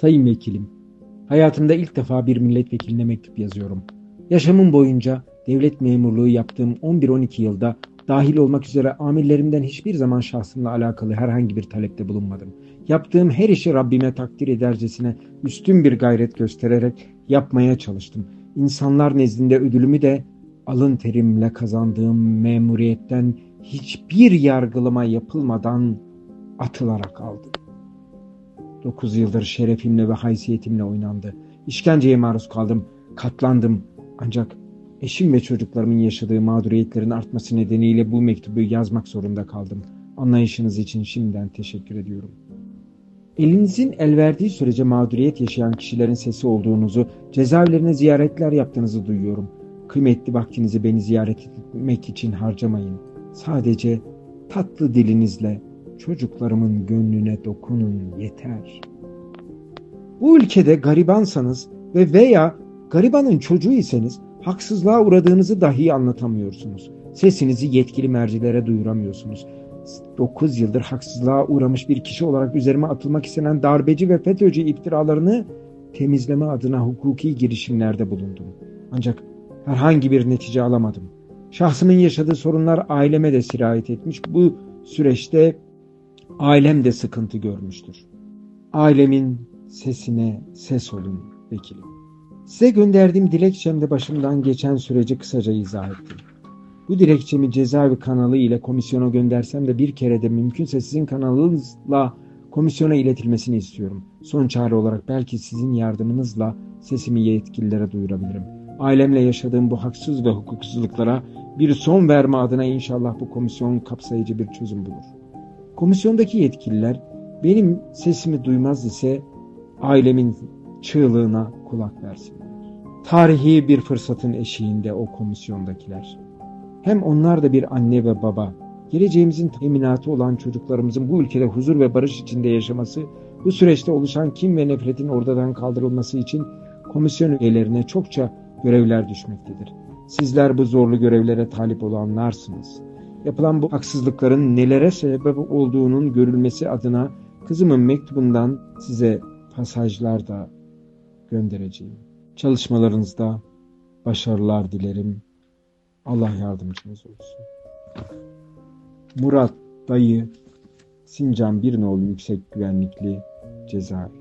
Sayın Vekilim, hayatımda ilk defa bir milletvekiline mektup yazıyorum. Yaşamım boyunca devlet memurluğu yaptığım 11-12 yılda dahil olmak üzere amirlerimden hiçbir zaman şahsımla alakalı herhangi bir talepte bulunmadım. Yaptığım her işi Rabbime takdir edercesine üstün bir gayret göstererek yapmaya çalıştım. İnsanlar nezdinde ödülümü de alın terimle kazandığım memuriyetten hiçbir yargılama yapılmadan atılarak aldım. Dokuz yıldır şerefimle ve haysiyetimle oynandı. İşkenceye maruz kaldım, katlandım. Ancak eşim ve çocuklarımın yaşadığı mağduriyetlerin artması nedeniyle bu mektubu yazmak zorunda kaldım. Anlayışınız için şimdiden teşekkür ediyorum. Elinizin el verdiği sürece mağduriyet yaşayan kişilerin sesi olduğunuzu, cezaevlerine ziyaretler yaptığınızı duyuyorum. Kıymetli vaktinizi beni ziyaret etmek için harcamayın. Sadece tatlı dilinizle çocuklarımın gönlüne dokunun yeter. Bu ülkede garibansanız ve veya garibanın çocuğu iseniz haksızlığa uğradığınızı dahi anlatamıyorsunuz. Sesinizi yetkili mercilere duyuramıyorsunuz. 9 yıldır haksızlığa uğramış bir kişi olarak üzerime atılmak istenen darbeci ve FETÖ'cü iftiralarını temizleme adına hukuki girişimlerde bulundum. Ancak herhangi bir netice alamadım. Şahsımın yaşadığı sorunlar aileme de sirayet etmiş. Bu süreçte ailem de sıkıntı görmüştür. Ailemin sesine ses olun vekilim. Size gönderdiğim dilekçemde başımdan geçen süreci kısaca izah ettim. Bu dilekçemi cezaevi kanalı ile komisyona göndersem de bir kere de mümkünse sizin kanalınızla komisyona iletilmesini istiyorum. Son çare olarak belki sizin yardımınızla sesimi yetkililere duyurabilirim. Ailemle yaşadığım bu haksız ve hukuksuzluklara bir son verme adına inşallah bu komisyon kapsayıcı bir çözüm bulur. Komisyondaki yetkililer benim sesimi duymaz ise ailemin çığlığına kulak versinler. Tarihi bir fırsatın eşiğinde o komisyondakiler. Hem onlar da bir anne ve baba, geleceğimizin teminatı olan çocuklarımızın bu ülkede huzur ve barış içinde yaşaması, bu süreçte oluşan kim ve nefretin ortadan kaldırılması için komisyon üyelerine çokça görevler düşmektedir. Sizler bu zorlu görevlere talip olanlarsınız. Yapılan bu haksızlıkların nelere sebep olduğunun görülmesi adına kızımın mektubundan size pasajlar da göndereceğim. Çalışmalarınızda başarılar dilerim. Allah yardımcınız olsun. Murat Dayı Sincan Bir Nolu Yüksek Güvenlikli Cezaevi